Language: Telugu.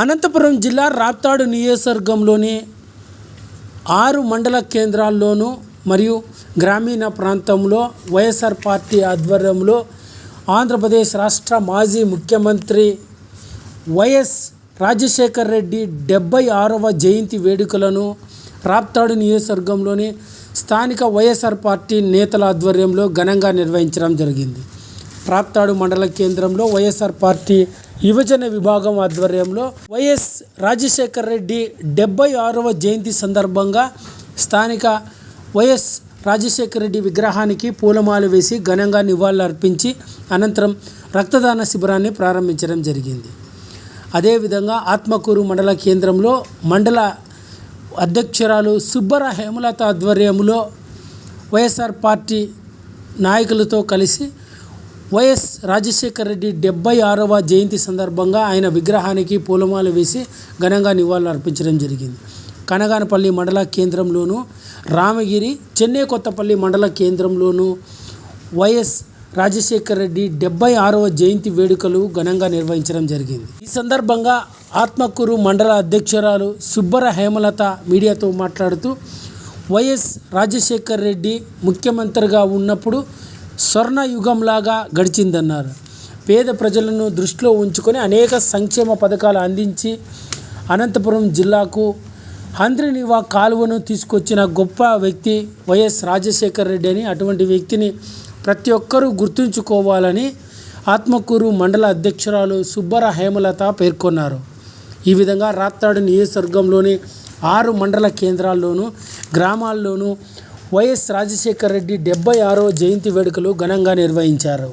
అనంతపురం జిల్లా రాప్తాడు నియోజకవర్గంలోని ఆరు మండల కేంద్రాల్లోనూ మరియు గ్రామీణ ప్రాంతంలో వైఎస్ఆర్ పార్టీ ఆధ్వర్యంలో ఆంధ్రప్రదేశ్ రాష్ట్ర మాజీ ముఖ్యమంత్రి వైఎస్ రాజశేఖర్ రెడ్డి డెబ్బై ఆరవ జయంతి వేడుకలను రాప్తాడు నియోజకవర్గంలోని స్థానిక వైఎస్ఆర్ పార్టీ నేతల ఆధ్వర్యంలో ఘనంగా నిర్వహించడం జరిగింది. రాప్తాడు మండల కేంద్రంలో వైఎస్ఆర్ పార్టీ యువజన విభాగం ఆధ్వర్యంలో వైఎస్ రాజశేఖర్ రెడ్డి డెబ్బై ఆరవ జయంతి సందర్భంగా స్థానిక వైఎస్ రాజశేఖర్ రెడ్డి విగ్రహానికి పూలమాల వేసి ఘనంగా నివాళులు అర్పించి అనంతరం రక్తదాన శిబిరాన్ని ప్రారంభించడం జరిగింది. అదేవిధంగా ఆత్మకూరు మండల కేంద్రంలో మండల అధ్యక్షురాలు సుబ్బర హేమలత ఆధ్వర్యంలో వైఎస్ఆర్ పార్టీ నాయకులతో కలిసి వైఎస్ రాజశేఖర్ రెడ్డి డెబ్బై ఆరవ జయంతి సందర్భంగా ఆయన విగ్రహానికి పూలమాల వేసి ఘనంగా నివాళులు అర్పించడం జరిగింది. కనగానపల్లి మండల కేంద్రంలోను రామగిరి చెన్నై కొత్తపల్లి మండల కేంద్రంలోను వైఎస్ రాజశేఖర్ రెడ్డి డెబ్బై ఆరవ జయంతి వేడుకలు ఘనంగా నిర్వహించడం జరిగింది. ఈ సందర్భంగా ఆత్మకూరు మండల అధ్యక్షురాలు సుబ్బర హేమలత మీడియాతో మాట్లాడుతూ వైఎస్ రాజశేఖర్ రెడ్డి ముఖ్యమంత్రిగా ఉన్నప్పుడు స్వర్ణ యుగంలాగా గడిచిందన్నారు. పేద ప్రజలను దృష్టిలో ఉంచుకొని అనేక సంక్షేమ పథకాలు అందించి అనంతపురం జిల్లాకు హంద్రినివా కాలువను తీసుకొచ్చిన గొప్ప వ్యక్తి వైఎస్ రాజశేఖర్ రెడ్డి అని అటువంటి వ్యక్తిని ప్రతి ఒక్కరూ గుర్తుంచుకోవాలని ఆత్మకూరు మండల అధ్యక్షురాలు సుబ్బర హేమలత పేర్కొన్నారు. ఈ విధంగా రాత్తాడు నియోజకవర్గంలోని ఆరు మండల కేంద్రాల్లోనూ గ్రామాల్లోనూ వైఎస్ రాజశేఖర్ రెడ్డి డెబ్బై ఆరో జయంతి వేడుకలు ఘనంగా నిర్వహించారు.